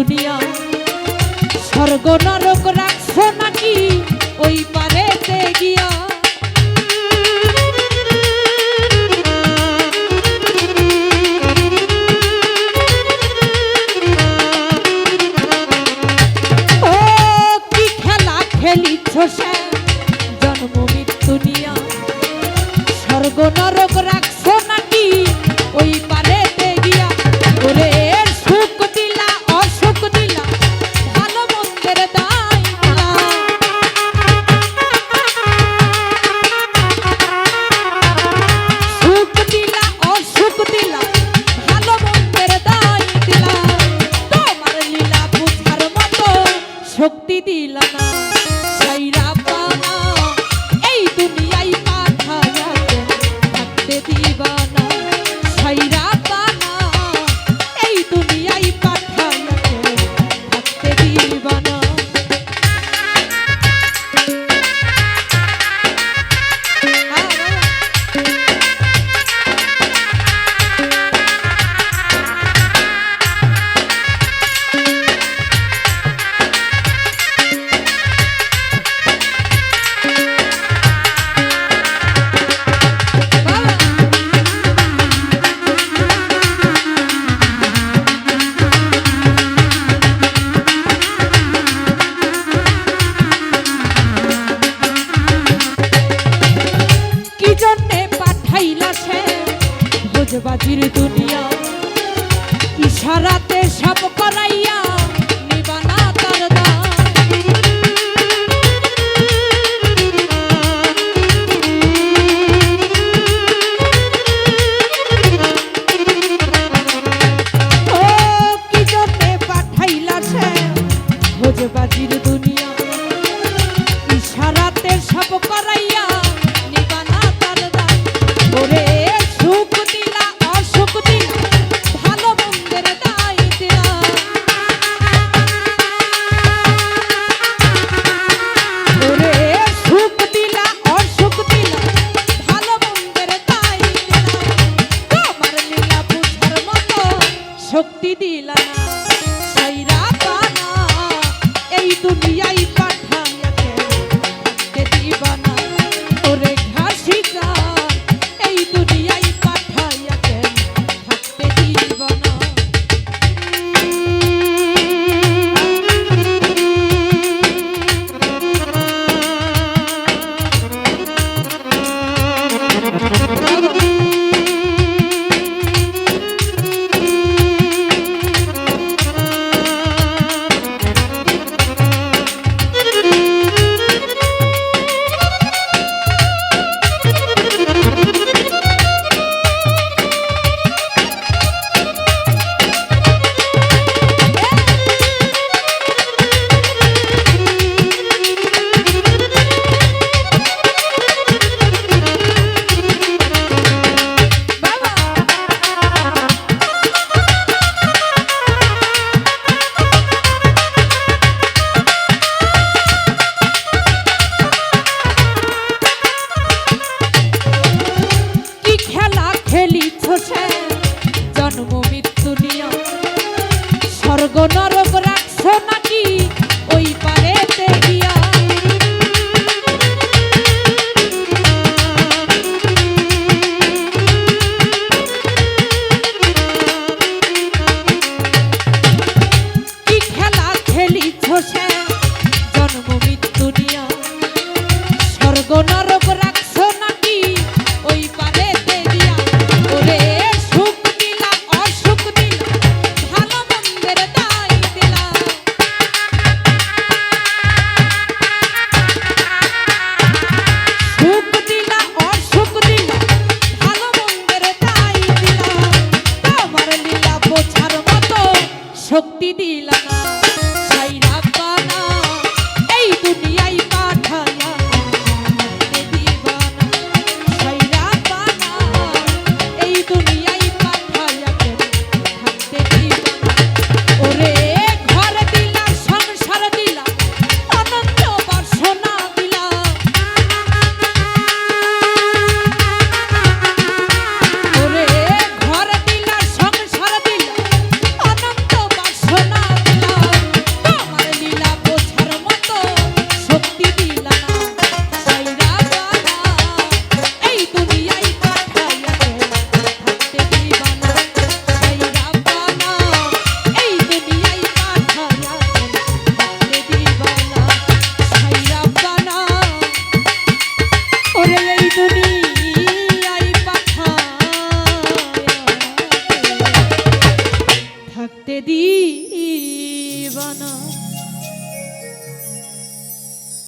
দুনিয়া। স্বর্গ নরক রাখছো নাকি? ওই পারে গিয়া। ও কি খেলা খেলিছ সাজবাজির দুনিয়া। ইশারাতে সব করাইয়া বাজির দুনিয়া? ইশারাতে সব করাই এই দুনিয়ায় পাঠাইয়া দিবা no, no.